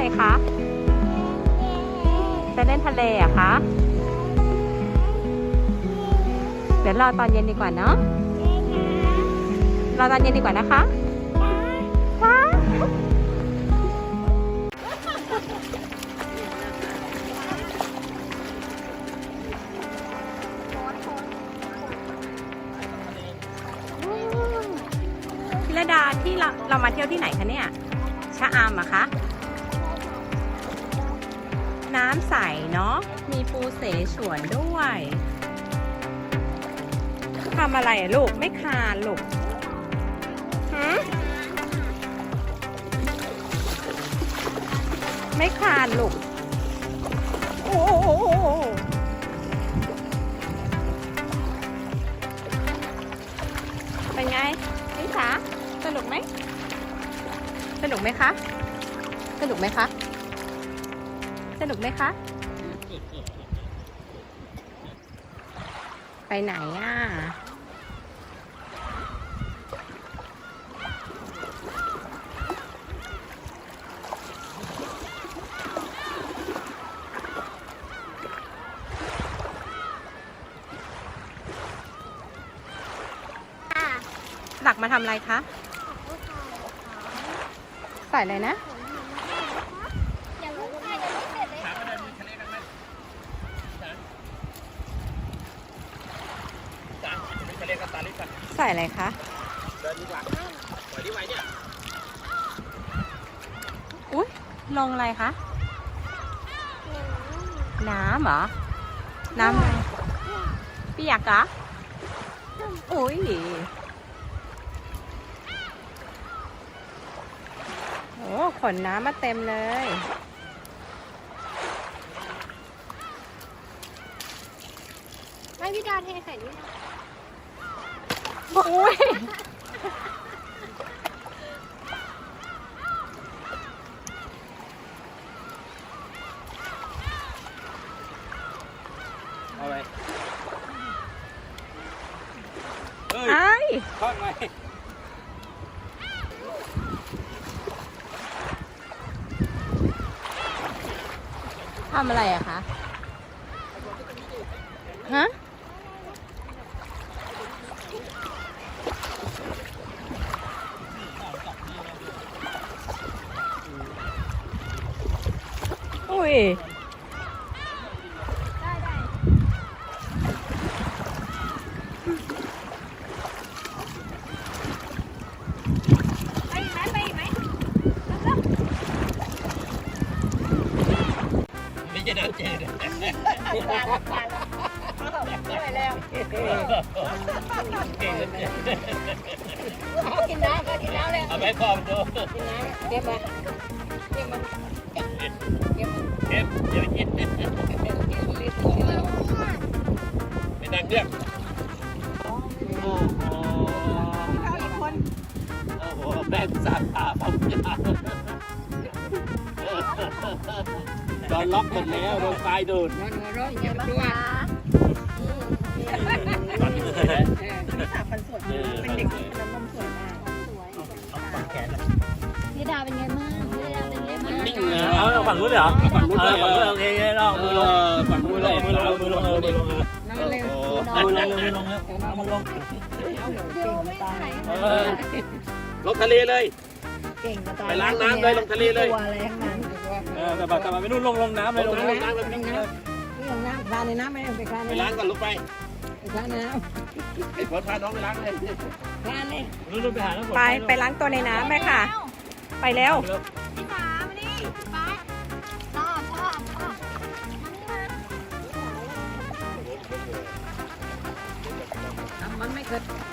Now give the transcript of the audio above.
อะไรคะไปเล่นทะเลอะคะ เดี๋ยวรอตอนเย็นดีกว่าเนาะรอตอนเย็นดีกว่านะคะค่ะพิรดาที่เราเรามาเที่ยวที่ไหนคะเนี่ย ชะอามอะคะ น้ำใสเนาะ มีปูเสฉวนด้วย ทำอะไรลูก ไม่คานลูกหืมไม่คานลูก โอ้โหเป็นไงนิสาสนุกไหม สนุกไหมคะ สนุกไหมคะ สนุกไหมคะ ไปไหนอะ หลักมาทำอะไรคะ ใส่อะไรนะทะเลกับตา ลิปใส่อะไรคะเดินดีกว่าปล่อยที่ไว้เนี่ยอุ้ยลงอะไรคะ น้ำเหรอ น้ำอะไรเปียกเหรออุ้ยโอ้ขนน้ำมาเต็มเลย ไม่พี่ดาเทใส่นี่นะ อุ้ยเอาไปเฮ้ยไอ้ทอดไหมทำอะไรอะคะ ฮะ อุ้ยไปอีกไหมไปอีกไหมนี่จะน้ำ เจนไปแล้วเก่งเลยกินน้ำก็กินน้ำเยเอาไปพร้อมดูกินน้ำเก็บมาเก็มาเก็บมาเอ็มอย่าไปกินไม่ดังเลือกโอ้โหโอ้โหแม่งสาตาพับยาโดนล็อกหมดแล้วโดนไฟดูดมันหัวเราะอย่างนี้ด้วยปัดเลยนนี่สาวคนสวย ฝั่งนู้นเลยเหรอฝั่งนู้นเอเลอยฝั่งนู้นโอเคโอเคลองมือลงฝั่งนู้นเลยมือลงมือลงมือลงมือลงน้องเร็วมือลงมือลงเอามือลงดูไม่ไหวเออลงทะเลเลยเก่งจะตายไปล้างน้ำเลยลงทะเลเลยตัวอะไรทั้งนั้นเออแต่แบบแต่แบบไปนู่นลงลงน้ำเลยลงลงน้ำน้ำเลยลงน้ำนี่ลงน้ำคลานในน้ำไม่ได้ไปคลานไปในล้างน้ำก่อนลุกไปไปคลานในน้ไอ้ฝนพาน้องไปล้างเลยำคลานเลยนู่นนู่นไปหาน้ำฝนไปไปล้างตัวในน้ำไหมค่ะ ไปเร็ว Good.